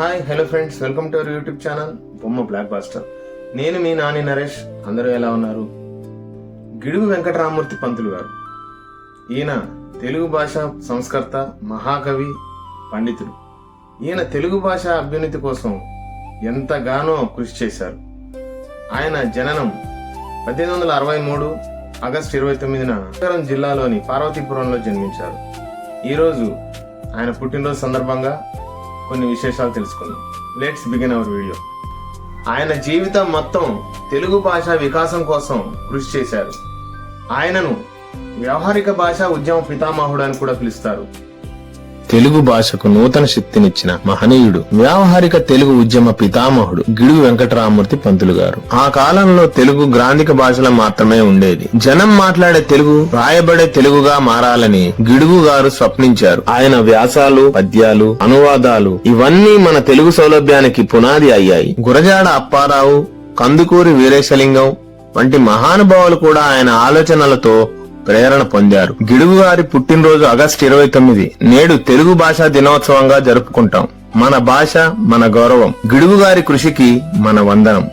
Hi hello friends welcome to our YouTube channel బొమ్మ black buster నేను మీ నాని నరేష్. అందరూ ఎలా ఉన్నారు? గిడుగు వెంకటరామూర్తి పంతులు గారు. ఈయన తెలుగు భాష సంస్కర్త మహాకవి పండితుడు. ఈయన తెలుగు భాష అభ్యున్నతి కోసం ఎంతగానో కృషి చేశారు. ఆయన జననం పద్దెనిమిది వందల అరవై మూడు ఆగస్టు ఇరవై తొమ్మిదిన విజయనగరం జిల్లాలోని పార్వతీపురంలో జన్మించారు. ఈరోజు ఆయన పుట్టినరోజు సందర్భంగా కొన్ని విశేషాలు తెలుసుకుందాం. లెట్స్ బిగిన్ అవర్ వీడియో ఆయన జీవితం మొత్తం తెలుగు భాష వికాసం కోసం కృషి చేశారు. ఆయనను వ్యవహారిక భాష ఉద్యమ పితామహుడు అని కూడా పిలుస్తారు. తెలుగు భాషకు నూతన శక్తినిచ్చిన మహనీయుడు వ్యావహారిక తెలుగు ఉద్యమ పితామహుడు గిడుగు వెంకటరామూర్తి పంతులు గారు ఆ కాలంలో తెలుగు గ్రాంధిక భాషలో మాత్రమే ఉండేది. జనం మాట్లాడే తెలుగు రాయబడే తెలుగుగా మారాలని గిడుగు గారు స్వప్నించారు. ఆయన వ్యాసాలు పద్యాలు అనువాదాలు ఇవన్నీ మన తెలుగు సౌలభ్యానికి పునాది అయ్యాయి. గురజాడ అప్పారావు కందుకూరి వీరేశలింగం వంటి మహానుభావులు కూడా ఆయన ఆలోచనలతో ప్రేరణ పొందారు. గిడుగు గారి పుట్టినరోజు ఆగస్టు ఇరవై తొమ్మిది నేడు తెలుగు భాషా దినోత్సవంగా జరుపుకుంటాం. మన భాష మన గౌరవం. గిడుగు గారి కృషికి మన వందనం.